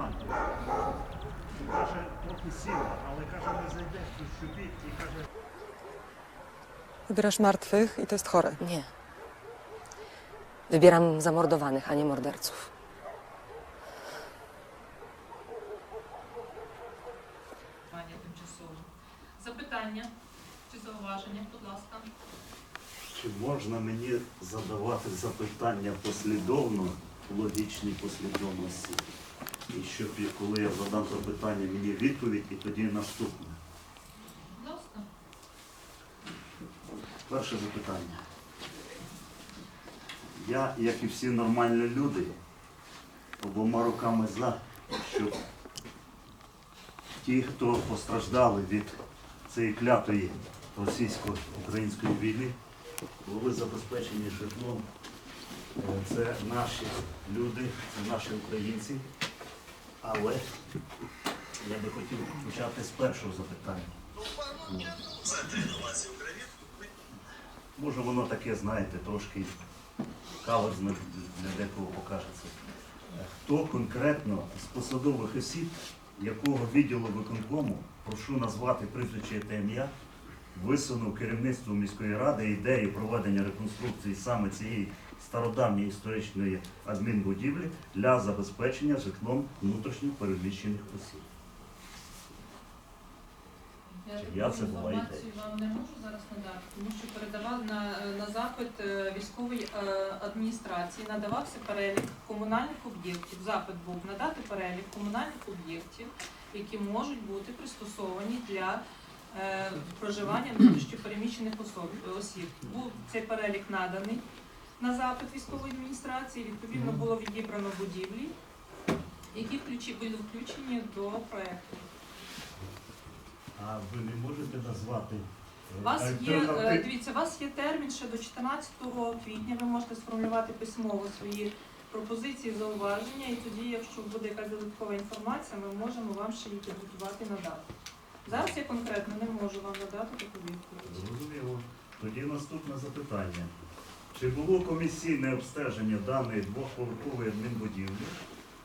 але він мені казав Іван. Він Каже, трохи сіла, ale каже, не зайдеш тут щупі і каже, Wybierasz martwych i to jest chore. Nie. Wybieram zamordowanych, a nie morderców. Пані тимчасово. Запитання чи зауваження, будь ласка. чи можна мені задавати запитання послідовно, в логічній послідовності? І щоб коли я задам запитання, мені відповідь і тоді наступне. Перше запитання. Я, як і всі нормальні люди, обома руками за, щоб ті, хто постраждали від цієї клятої російсько-української війни, були забезпечені житлом. Е, Це наші люди, це наші українці. Але я би хотів почати з першого запитання. Може воно таке, знаєте, трошки каверзне для декого покажеться. Хто конкретно з посадових осіб, якого відділу виконкому, прошу назвати прізвище та ім'я, висунув керівництву міської ради ідеї проведення реконструкції саме цієї стародавньої історичної адмінбудівлі для забезпечення житлом внутрішньо переміщених осіб. Я, таку я це була інформацію вам не можу зараз надати, тому що передавав на, на запит е, військової е, адміністрації, надавався перелік комунальних об'єктів. Запит був надати перелік комунальних об'єктів, які можуть бути пристосовані для е, проживання внутрішньопереміщених особ- осіб. Був цей перелік наданий на запит військової адміністрації. Відповідно було відібрано будівлі, які були включені до проекту. А ви не можете назвати е, У вас є, е, дивіться, у вас є термін ще до 14 квітня. Ви можете сформулювати письмово свої пропозиції, зауваження, і тоді, якщо буде якась додаткова інформація, ми можемо вам ще її підготувати надати. Зараз я конкретно не можу вам надати таку відповідь. Зрозуміло. Тоді наступне запитання. Чи було комісійне обстеження даної двохповерхової адмінбудівлі?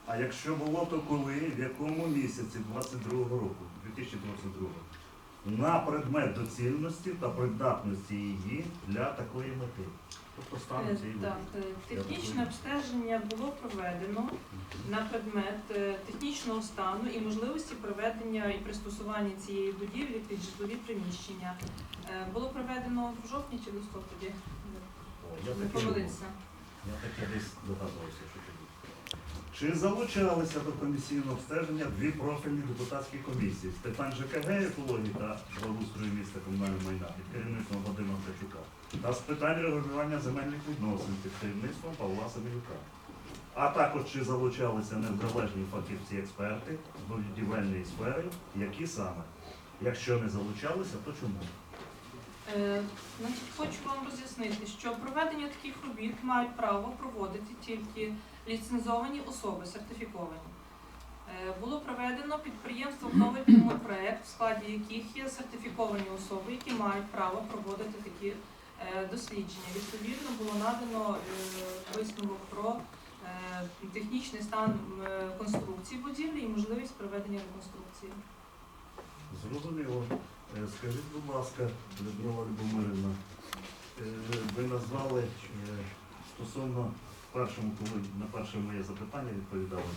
А якщо було, то коли, в якому місяці 22-го року, 2022 на предмет доцільності та придатності її для такої мети? Тобто стану Е, цієї Так, е, технічне обстеження було проведено на предмет е, технічного стану і можливості проведення і пристосування цієї будівлі під житлові приміщення. Було проведено в жовтні чи листопаді. Я Не таке думав. Я таке десь догадувався, що тоді. Чи залучалися до комісійного обстеження дві профільні депутатські комісії з питань ЖКГ, екології та благоустрою міста комунального майна під керівництвом Вадима Ткачука та з питань регулювання земельних відносин під керівництвом Павла Самілюка? А також чи залучалися незалежні фахівці-експерти з будівельної сфери, які саме? Якщо не залучалися, то чому? Е, хочу вам роз'яснити, що проведення таких робіт мають право проводити тільки ліцензовані особи, сертифіковані. Е, Було проведено підприємством новий проект, в складі яких є сертифіковані особи, які мають право проводити такі е, дослідження. Відповідно, було надано висновок про технічний стан конструкції будівлі і можливість проведення реконструкції. Зрозуміло. Е, Скажіть, будь ласка, Людмила Любомирівна, е, ви назвали е, стосовно першому, коли на перше моє запитання відповідали,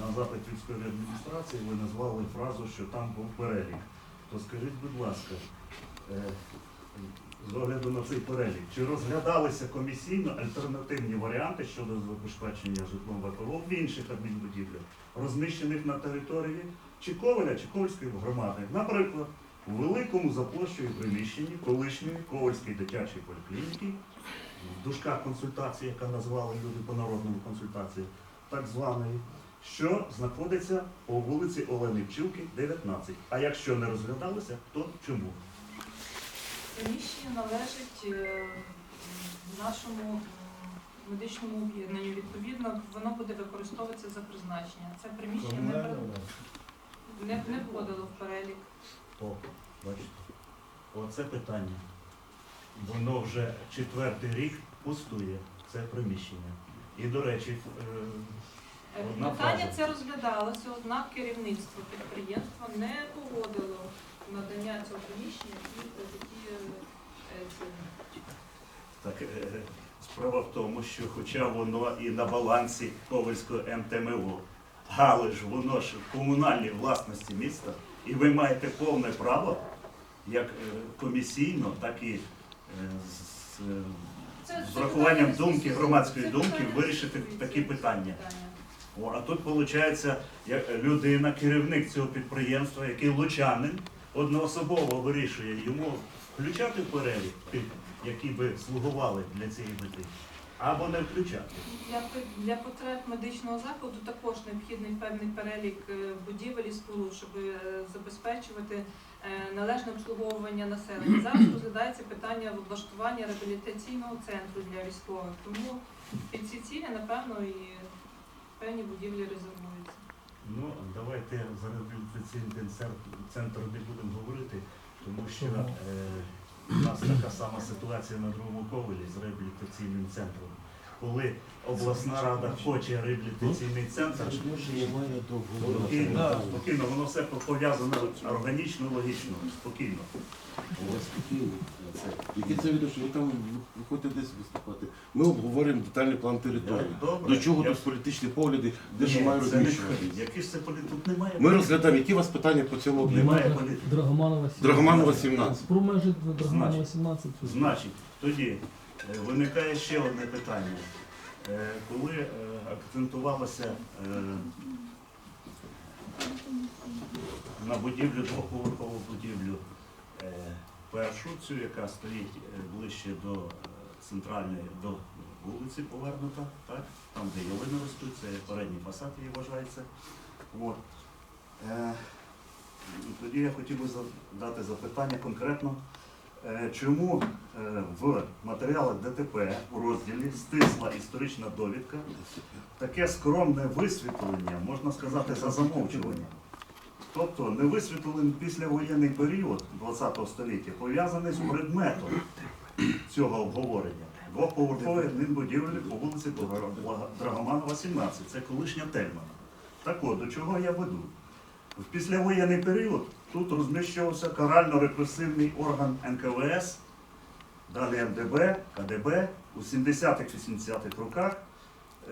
на запит військової адміністрації ви назвали фразу, що там був перелік. То скажіть, будь ласка, з огляду на цей перелік, чи розглядалися комісійно альтернативні варіанти щодо забезпечення житлом ВПО в інших адмінбудівлях, розміщених на території чи Коваля, чи Ковальської громади? Наприклад, у великому за площею приміщенні колишньої Ковальської дитячої поліклініки, в дужках консультації, яка назвали люди по народному консультації, так званої, що знаходиться по вулиці Олени Пчілки, 19. А якщо не розглядалися, то чому? Приміщення належить е, нашому медичному об'єднанню. Відповідно, воно буде використовуватися за призначення. Це приміщення не, не, не входило в перелік. То, бачите, оце питання. Воно вже четвертий рік пустує, це приміщення. І, до речі, е, Е, Одна Питання фраза. це розглядалося, однак керівництво підприємства не погодило надання цього приміщення і е, такі е, ціни. Так, е, справа в тому, що хоча воно і на балансі Ковальського МТМО, але ж воно ж в комунальній власності міста, і ви маєте повне право, як е, комісійно, так і е, з, е, з врахуванням думки, громадської думки, вирішити такі питання. О, а тут виходить, людина, керівник цього підприємства, який лучанин, одноособово вирішує йому включати перелік які би слугували для цієї мети, або не включати. Для, для потреб медичного закладу також необхідний певний перелік е, будівель і споруд, щоб е, забезпечувати е, належне обслуговування населення. Зараз розглядається питання облаштування реабілітаційного центру для військових. Тому під ці цілі, напевно, і певні будівлі резервуються. Ну, давайте за реабілітаційний центр, центр не будемо говорити, тому що е, у нас така сама ситуація на другому ковелі з реабілітаційним центром. Коли обласна рада хоче реабілітаційний центр, Спокійно, спокійно, воно все пов'язано органічно, логічно, спокійно. Які це відношення? Ви там виходите десь виступати. Ми обговорюємо детальний план території. Добре. До чого Я- тут політичні погляди, де Ні, що має це не. Які ж це полі... Тут немає. Ми розглядаємо, які у вас питання по цьому об'єкту? Немає політики. Драгоманова 17. Драгоманова 17. Про межі Драгоманова Значить. 17. Значить, тоді виникає ще одне питання. Е, Коли е, акцентувалося е, на будівлю, двоповерхову будівлю е, першу, цю, яка стоїть е, ближче до е, центральної, до вулиці повернута, так? там, де ялини ростуть, це передній фасад її вважається. От. Е, Тоді я хотів би задати запитання конкретно. Е, Чому е, в матеріалах ДТП у розділі стисла історична довідка таке скромне висвітлення, можна сказати, за замовчування? Тобто не висвітлений післявоєнний період ХХ століття пов'язаний з предметом цього обговорення. Двоповерховий адмінбудівлі по вулиці Драгоманова, 17. Це колишня Тельмана. Так от, до чого я веду? В післявоєнний період тут розміщувався карально-репресивний орган НКВС, далі МДБ, КДБ. У 70-х-80-х роках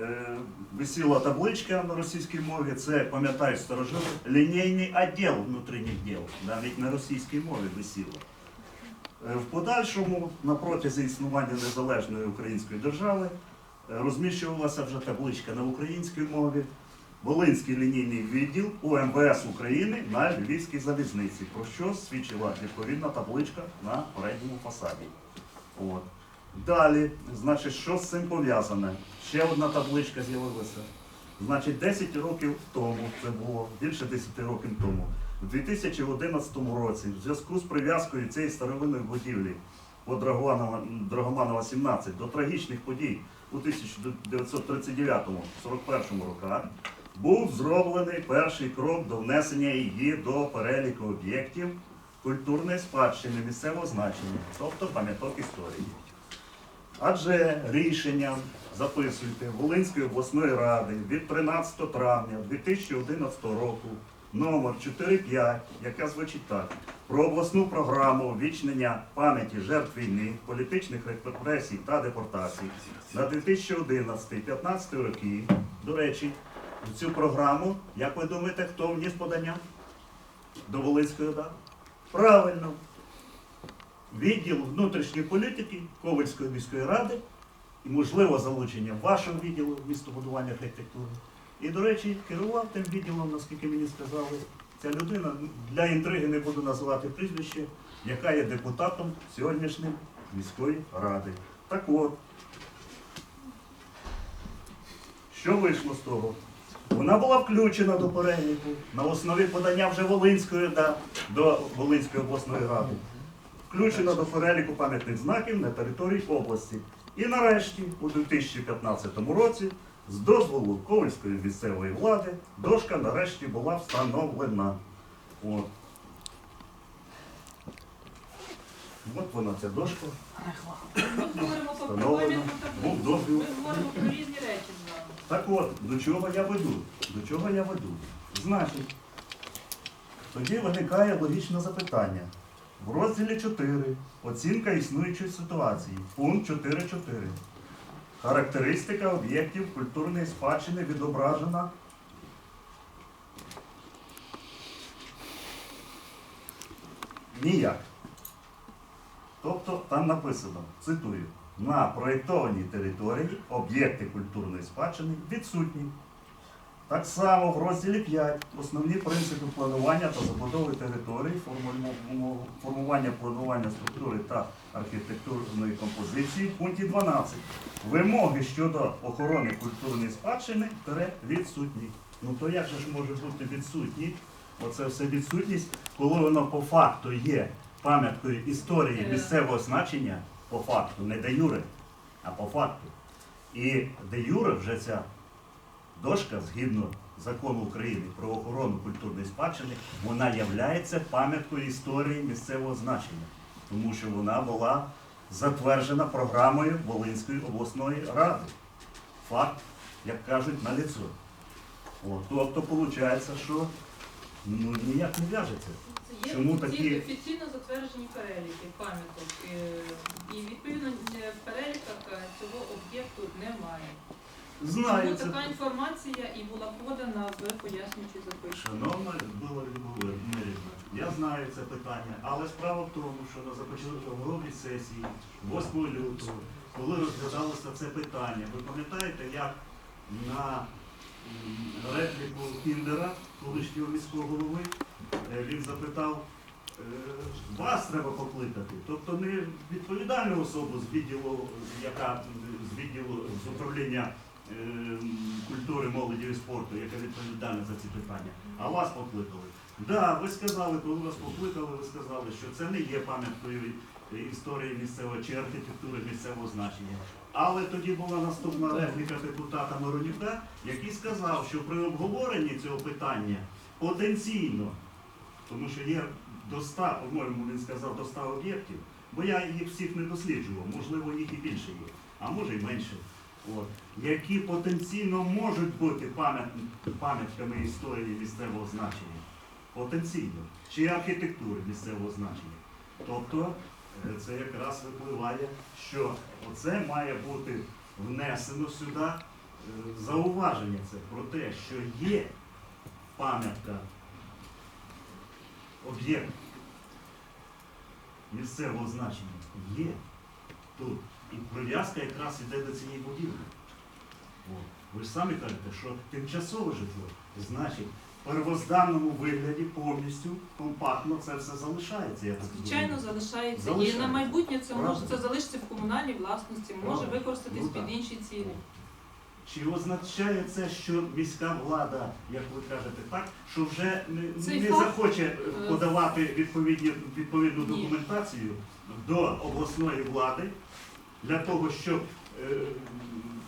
е, висіла табличка на російській мові, це, пам'ятають старожили, лінійний відділ внутрішніх діл, навіть на російській мові висіло. Е, В подальшому, на протязі існування незалежної української держави, е, розміщувалася вже табличка на українській мові, Волинський лінійний відділ УМВС України на Львівській залізниці, про що свідчила відповідна табличка на передньому фасаді. От. Далі, значить, що з цим пов'язане? Ще одна табличка з'явилася. Значить, 10 років тому, це було більше 10 років тому, у 2011 році, в зв'язку з прив'язкою цієї старовинної будівлі по Драгоманова 17 до трагічних подій у 1939-41 роках, був зроблений перший крок до внесення її до переліку об'єктів культурної спадщини місцевого значення, тобто пам'яток історії. Адже рішенням, записуйте, Волинської обласної ради від 13 травня 2011 року номер 45, яка звучить так, про обласну програму вічнення пам'яті жертв війни, політичних репресій та депортацій на 2011-2015 роки. До речі, в цю програму, як ви думаєте, хто вніс подання до Волинської ОДА? Правильно, відділ внутрішньої політики Ковальської міської ради і, можливо, залучення вашого відділу містобудування архітектури. І, до речі, керував тим відділом, наскільки мені сказали, ця людина, для інтриги не буду називати прізвище, яка є депутатом сьогоднішньої міської ради. Так от, що вийшло з того? Вона була включена до переліку на основі подання вже Волинської да, до Волинської обласної ради. Включена до переліку пам'ятних знаків на території області. І нарешті, у 2015 році, з дозволу Ковальської місцевої влади, дошка нарешті була встановлена. От. От вона ця дошка. Ми говоримо про Встановлено. пам'ятну Був таблицю. дозвіл. Ми говоримо про різні речі. Так от, до чого я веду? До чого я веду? Значить, тоді виникає логічне запитання. В розділі 4 оцінка існуючої ситуації. Пункт 4.4. Характеристика об'єктів культурної спадщини відображена. Ніяк. Тобто там написано, цитую, на проєктованій території об'єкти культурної спадщини відсутні. Так само в розділі 5 основні принципи планування та забудови території, формування планування структури та архітектурної композиції в пункті 12. Вимоги щодо охорони культурної спадщини відсутні. Ну то як же ж може бути відсутні? Оце все відсутність, коли воно по факту є пам'яткою історії Е. місцевого значення, по факту, не де юре, а по факту. І де юре вже ця дошка, згідно закону України про охорону культурної спадщини, вона являється пам'яткою історії місцевого значення, тому що вона була затверджена програмою Волинської обласної ради. Факт, як кажуть, на ліцо. От, тобто, виходить, що ну, ніяк не в'яжеться. Це є Чому офіційно, такі- офіційно затверджені переліки пам'яток. е, І відповідно е, в переліках е, цього об'єкту немає. Знаю Тому це. така інформація і була подана в пояснюючій записці. Шановна Людмила Мирівна, я знаю це питання, але справа в тому, що на започатковій сесії 8 лютого, коли розглядалося це питання, ви пам'ятаєте, як на м, репліку Кіндера, колишнього міського голови, він запитав, е, вас треба покликати, тобто не відповідальну особу з відділу, яка з відділу з управління е, культури, молоді і спорту, яка відповідальна за ці питання, а вас покликали. Да, ви сказали, коли вас покликали, ви сказали, що це не є пам'яткою е, історії місцевої чи архітектури місцевого значення. Але тоді була наступна репліка депутата Моронюка, який сказав, що при обговоренні цього питання потенційно, тому що є до 100, по-моєму, він сказав до 100 об'єктів, бо я їх всіх не досліджував, можливо, їх і більше є, а може й менше. От, які потенційно можуть бути пам'ят- пам'ятками історії місцевого значення. Потенційно. Чи архітектури місцевого значення. Тобто е, це якраз випливає, що оце має бути внесено сюди е, зауваження це про те, що є пам'ятка, об'єкт місцевого значення. Є тут. І прив'язка якраз іде до цієї будівлі. Ви ж самі кажете, що тимчасове житло, значить, в первозданному вигляді повністю компактно це все залишається. Я так Звичайно, розумію. залишається. І на майбутнє це може це залишиться в комунальній власності, може Правда. використатись Ну, під інші цілі. Чи означає це, що міська влада, як ви кажете, так, що вже не, не захоче е, подавати відповідні, відповідну Ні. документацію до обласної влади для того, щоб е,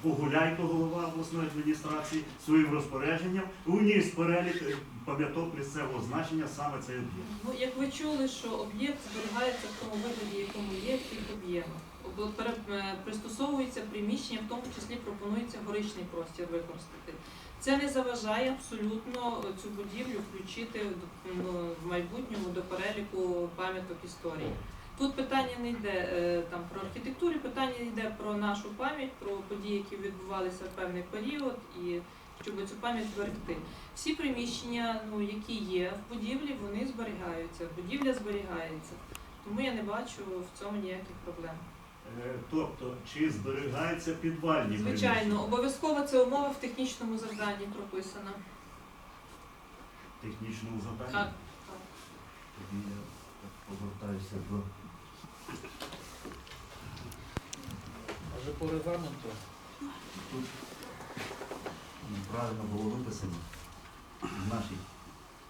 Погуляйко, голова обласної адміністрації, своїм розпорядженням уніс перелік е, пам'яток місцевого значення саме цей об'єкт. Ну, як ви чули, що об'єкт зберігається в тому вигляді, якому є в тих об'ємах. Е, Пристосовується приміщення, в тому числі пропонується горичний простір використати. Це не заважає абсолютно цю будівлю включити в- майбутньому до переліку пам'яток історії. Тут питання не йде е, там про архітектуру, питання йде про нашу пам'ять, про події, які відбувалися в певний період, і щоб цю пам'ять зберегти. Всі приміщення, ну які є в будівлі, вони зберігаються. Будівля зберігається. Тому я не бачу в цьому ніяких проблем. Е, Тобто, чи зберігаються підвальні Звичайно, обов'язково це умова в технічному завданні прописана. приміщення? технічному завданні? Так. Тоді я повертаюся до Може по регламенту? Тут правильно було виписано. Значить,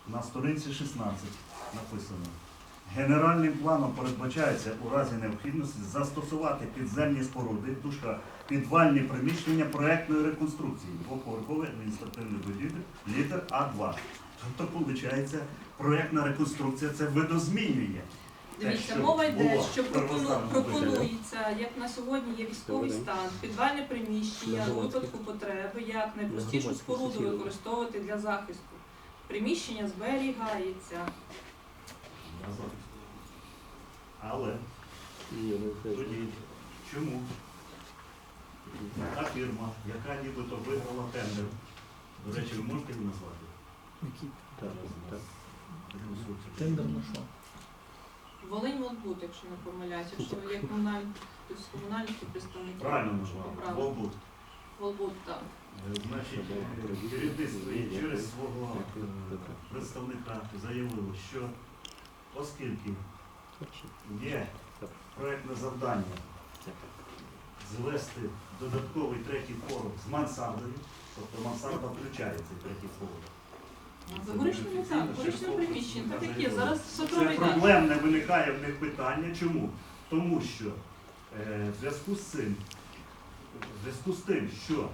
на сторінці 16 написано. Генеральним планом передбачається у разі необхідності застосувати підземні споруди, дужка, підвальні приміщення проектної реконструкції двоповерховий адміністративний будівель, літер А2. Тобто, виходить, проектна реконструкція це видозмінює Дивіться, що мова йде, що пропону- пропонується, як на сьогодні є військовий стан, підвальне приміщення у випадку потреби, як найпростішу споруду використовувати для захисту. Приміщення зберігається. Назад. Але тоді чому та фірма, яка нібито виграла тендер, до речі, ви можете її назвати? Так, так. тендер на що? Волинь Молбут, якщо не помиляюсь, якщо є комунальні, тобто комунальні представники. Правильно назвали. Волбут. Волбут, так. Е, Значить, керівництво і через свого представника заявило, що оскільки є проєктне завдання звести додатковий третій поверх з мансардою, тобто мансарда включає цей третій поверх. За горішньому так, горішньому приміщенні, так як є. Зараз день. проблемне виникає в них питання. Чому? Тому що е, в зв'язку з цим, в зв'язку з тим, що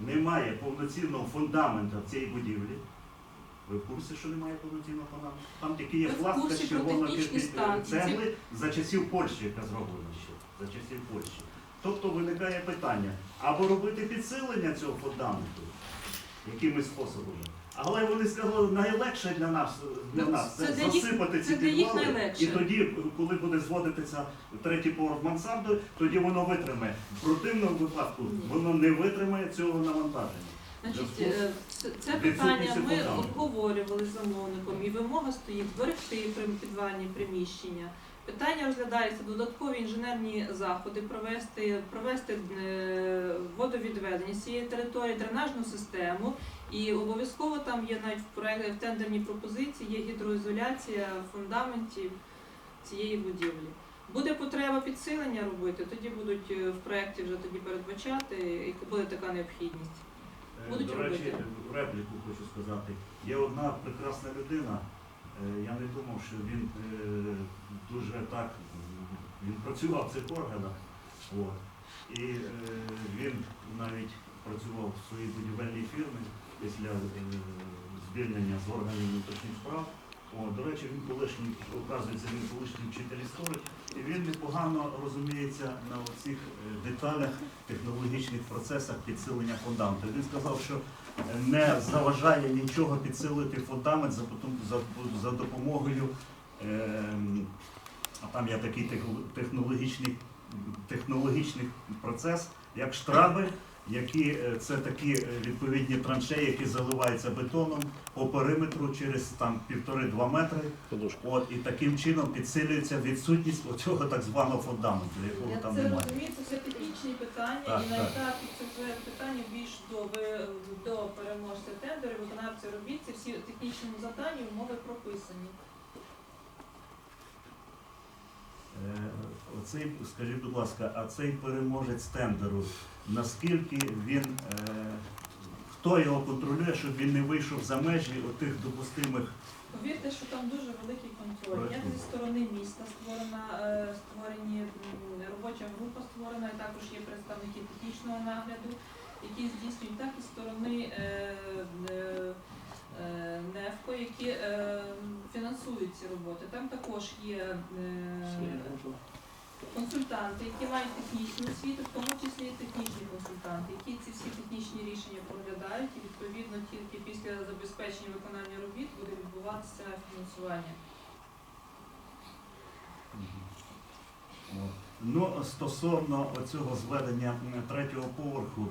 немає повноцінного фундамента в цій будівлі. Ви в курсі, що немає повноцінного фундаменту? Там тільки є в з цегли за часів Польщі, яка зроблена ще. За часів Польщі. Тобто виникає питання, або робити підсилення цього фундаменту якимось способами. Але вони сказали, найлегше для нас, для Ну, нас це, це для їх- засипати ці підвали. І тоді, коли буде зводитися третій поверх мансарди, тоді воно витримає. В противному випадку воно не витримає цього навантаження. Значить, е, це, питання ми обговорювали з замовником, і вимога стоїть зберегти підвальні приміщення. Питання розглядається додаткові інженерні заходи, провести, провести е, водовідведення з цієї території, дренажну систему. І обов'язково там є навіть в проект в тендерній пропозиції, є гідроізоляція фундаментів цієї будівлі. Буде потреба підсилення робити, тоді будуть е, в проєкті вже тоді передбачати, і буде така необхідність. Е, Будуть До речі, робити. в репліку хочу сказати. Є одна прекрасна людина. е, Я не думав, що він е, дуже так, він працював в цих органах. От. І він навіть працював в своїй будівельній фірмі після звільнення з органів внутрішніх справ. О, до речі, він колишній, оказується, він колишній вчитель історик, і він непогано розуміється на оцих е, деталях технологічних процесах підсилення фундаменту. Він сказав, що е, не заважає нічого підсилити фундамент за, за, за допомогою, ем, а там є такий технологічний, технологічний процес, як штраби, які е, це такі е, відповідні траншеї, які заливаються бетоном по периметру через там півтори-два метри. Подушка. От і таким чином підсилюється відсутність оцього так званого фундаменту, якого Я там це немає. розумію, це все технічні питання, Так, і на так. етапі це вже питання більш до, ви- до переможця тендеру, виконавця робіт, ці всі технічні завдання, умови прописані. Е, Оцей, скажіть, будь ласка, а цей переможець тендеру, наскільки він, е, хто його контролює, щоб він не вийшов за межі отих допустимих Повірте, що там дуже великий контроль. Як зі сторони міста створена, е, створені робоча група створена, і також є представники технічного нагляду, які здійснюють так і сторони е, НЕФКО, які фінансують ці роботи. Там також є консультанти, які мають технічну освіту, в тому числі і технічні консультанти, які ці всі технічні рішення проглядають, і відповідно тільки після забезпечення виконання робіт буде відбуватися фінансування. Ну, стосовно цього зведення третього поверху,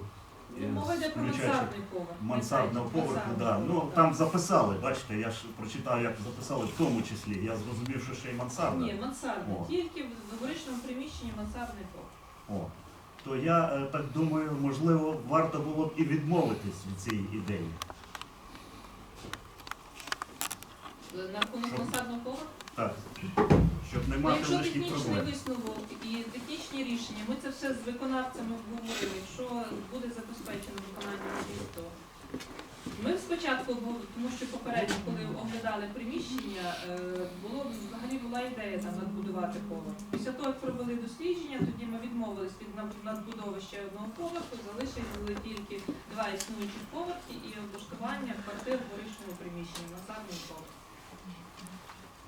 мова йде про мансардний поверх. мансардного поверху, да. ну там записали, бачите, я ж прочитав, як записали в тому числі. Я зрозумів, що ще й мансарда. Ні, мансардний. О. Тільки в доворічному приміщенні мансардний поверх. О, то я е, так думаю, можливо, варто було б і відмовитись від цієї ідеї. На рахунок Що? мансардного поверху. Так, щоб не мати якщо лишніх технічний проблем. висновок і технічні рішення, ми це все з виконавцями обговорили, якщо буде забезпечено виконання робіт, то ми спочатку, бу- тому що попередньо, коли оглядали приміщення, е, було взагалі була ідея там надбудувати поверх. Після того, як провели дослідження, тоді ми відмовились від над- надбудови ще одного поверху, залишили тільки два існуючих поверхи і облаштування квартир в горішньому приміщенні, на задній поверх.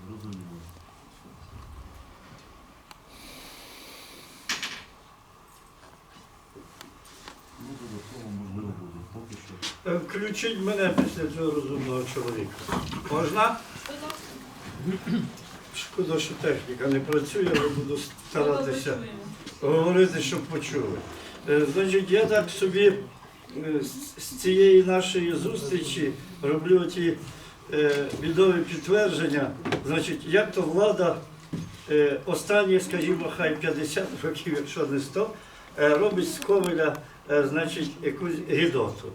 Розуміло. Ну, е, Включіть мене після цього розумного чоловіка. Можна? Шкода, що техніка не працює, але буду старатися говорити, щоб почули. Е, значить, я так собі е, з- з цієї нашої зустрічі роблю ті відомі підтвердження, значить, як то влада е, останні, скажімо, хай 50 років, якщо не 100, е, робить з Ковеля е, значить, якусь гідоту.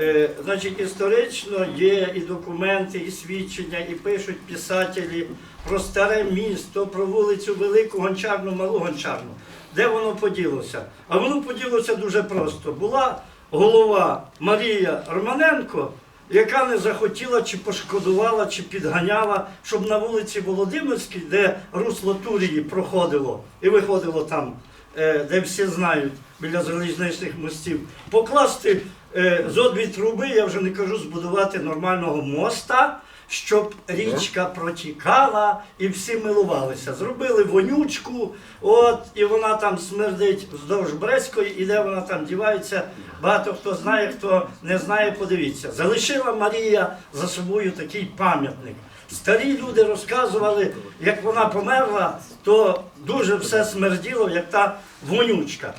Е, Значить, історично є і документи, і свідчення, і пишуть писателі про старе місто, про вулицю Велику Гончарну, Малу Гончарну. Де воно поділося? А воно поділося дуже просто. Була голова Марія Романенко, яка не захотіла чи пошкодувала, чи підганяла, щоб на вулиці Володимирській, де русло Турії проходило і виходило там, е, де всі знають, біля залізничних мостів, покласти е, зо дві труби, я вже не кажу, збудувати нормального моста, щоб річка протікала і всі милувалися. Зробили вонючку, от, і вона там смердить вздовж Брестської, і де вона там дівається. Багато хто знає, хто не знає, подивіться. Залишила Марія за собою такий пам'ятник. Старі люди розказували, як вона померла, то дуже все смерділо, як та вонючка.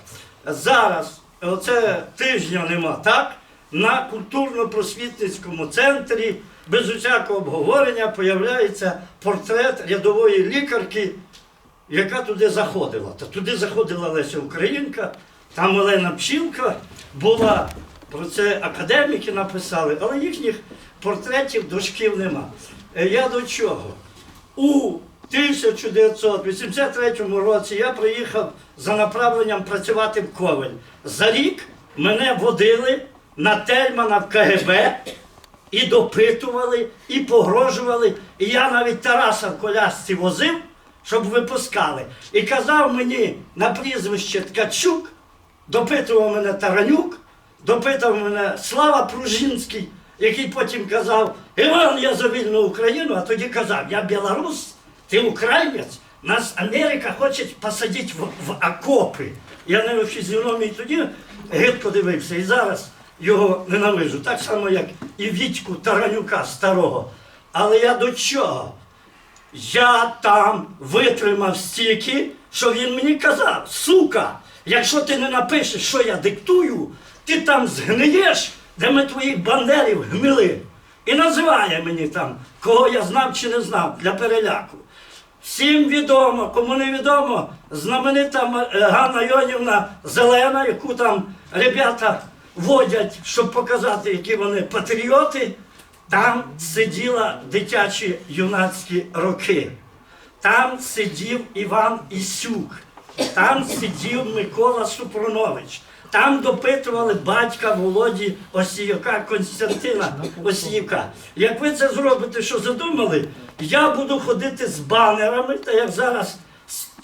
Зараз, оце тижня нема, так? На культурно-просвітницькому центрі без усякого обговорення появляється портрет рядової лікарки, яка туди заходила. Та туди заходила Леся Українка, там Олена Пчілка була, про це академіки написали, але їхніх портретів дошків нема. Е, Я до чого? У 1983 році я приїхав за направленням працювати в Ковель. За рік мене водили на Тельмана в КГБ і допитували, і погрожували. І я навіть Тараса в колясці возив, щоб випускали. І казав мені на прізвище Ткачук, допитував мене Таранюк, допитав мене Слава Пружинський, який потім казав, Іван, я за вільну Україну, а тоді казав, я білорус, ти українець, нас Америка хоче посадити в, в окопи. Я на його фізіономії тоді гидко дивився і зараз його ненавижу. Так само, як і Вітьку Таранюка старого. Але я до чого? Я там витримав стільки, що він мені казав, сука, якщо ти не напишеш, що я диктую, ти там згниєш, де ми твоїх бандерів гнили. І називає мені там, кого я знав чи не знав, для переляку. Всім відомо, кому не відомо, знаменита е, Ганна Йонівна Зелена, яку там ребята водять, щоб показати, які вони патріоти. Там сиділа дитячі юнацькі роки. Там сидів Іван Ісюк, там сидів Микола Супрунович, там допитували батька Володі Осіюка Константина Осіюка. Як ви це зробите, що задумали, я буду ходити з банерами, та як зараз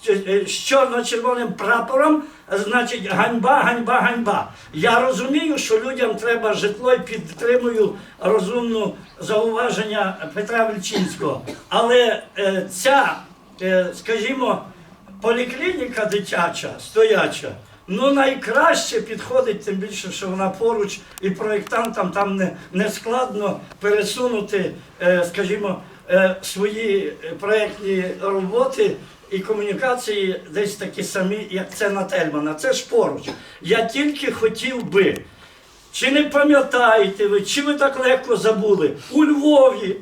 з, е, чорно-червоним прапором, значить ганьба, ганьба, ганьба. Я розумію, що людям треба житло і підтримую розумну зауваження Петра Вільчинського. Але е, ця, е, скажімо, поліклініка дитяча, стояча, ну найкраще підходить, тим більше, що вона поруч, і проєктантам там не, не складно пересунути, е, скажімо, е, свої е, проєктні роботи і комунікації десь такі самі, як це на Тельмана. Це ж поруч. Я тільки хотів би. Чи не пам'ятаєте ви, чи ви так легко забули? У Львові,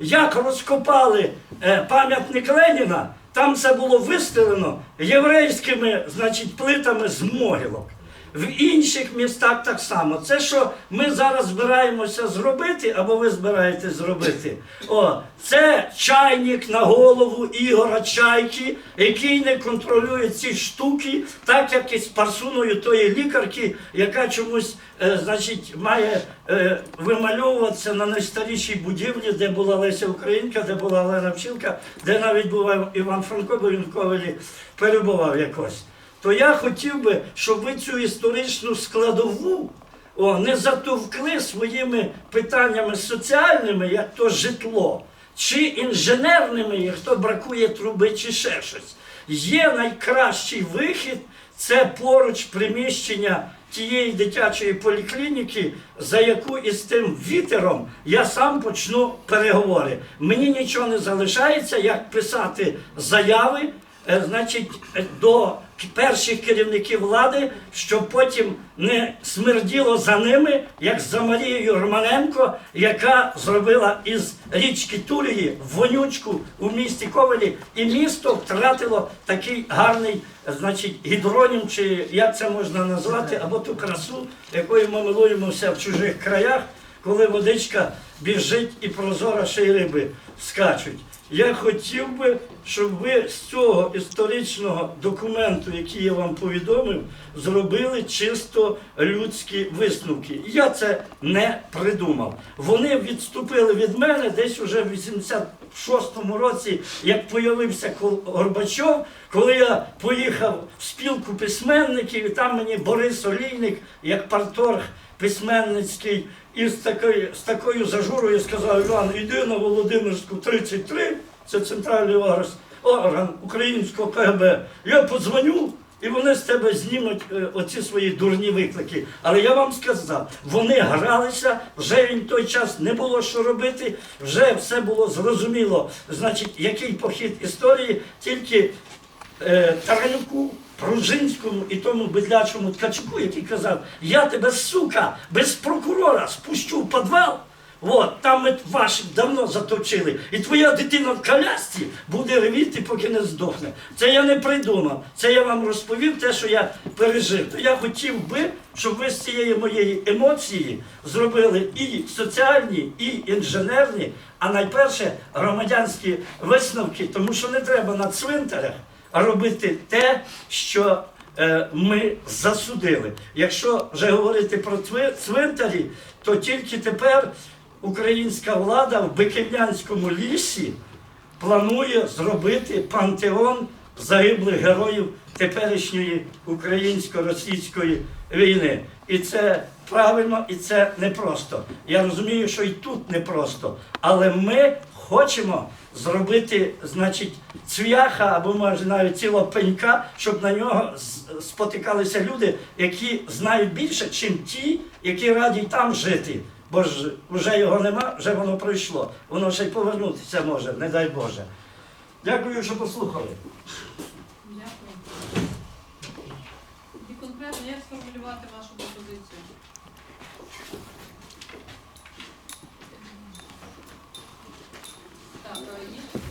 як розкопали е, пам'ятник Леніна, там це було вистелено єврейськими значить, плитами з могилок. В інших містах так само. Це, що ми зараз збираємося зробити, або ви збираєтесь зробити, о, це чайник на голову Ігора Чайки, який не контролює ці штуки, так як і з парсуною тої лікарки, яка чомусь е, значить, має е, вимальовуватися на найстарішій будівлі, де була Леся Українка, де була Олена Пчілка, де навіть був Іван Франко, бо він в Ковелі перебував якось то я хотів би, щоб ви цю історичну складову о, не затовкли своїми питаннями соціальними, як то житло, чи інженерними, як то бракує труби, чи ще щось. Є найкращий вихід це поруч приміщення тієї дитячої поліклініки, за яку із тим вітером я сам почну переговори. Мені нічого не залишається, як писати заяви, е, значить, е, до перших керівників влади, щоб потім не смерділо за ними, як за Марією Романенко, яка зробила із річки Турії вонючку у місті Ковелі, і місто втратило такий гарний, значить, гідронім, чи як це можна назвати, або ту красу, якою ми милуємося в чужих краях, коли водичка біжить і прозора ще й риби скачуть. Я хотів би, щоб ви з цього історичного документу, який я вам повідомив, зробили чисто людські висновки. Я це не придумав. Вони відступили від мене десь уже в 86-му році, як появився Горбачов, коли я поїхав в спілку письменників, і там мені Борис Олійник, як парторг письменницький, і з такою, з такою зажурою сказав Іван, йди на Володимирську 33, це центральний орган, орган українського КГБ. Я подзвоню, і вони з тебе знімуть е, оці свої дурні виклики. Але я вам сказав, вони гралися, вже їм той час не було що робити, вже все було зрозуміло. Значить, який похід історії, тільки е, Таранюку, Пружинському і тому бидлячому ткачуку, який казав, я тебе, сука, без прокурора спущу в підвал. От, там ми ваших давно заточили. І твоя дитина в колясці буде ревіти, поки не здохне. Це я не придумав. Це я вам розповів те, що я пережив. То я хотів би, щоб ви з цієї моєї емоції зробили і соціальні, і інженерні, а найперше громадянські висновки, тому що не треба на цвинтарях робити те, що е, ми засудили. Якщо вже говорити про цви- цвинтарі, то тільки тепер українська влада в Биківнянському лісі планує зробити пантеон загиблих героїв теперішньої українсько-російської війни. І це правильно, і це непросто. Я розумію, що і тут непросто. Але ми хочемо зробити, значить, цвяха або може навіть цілого пенька, щоб на нього спотикалися люди, які знають більше, чим ті, які раді там жити. Бо ж вже його нема, вже воно пройшло. Воно ще й повернутися може, не дай Боже. Дякую, що послухали. Дякую. І конкретно як сформулювати вашу пропозицію? Так,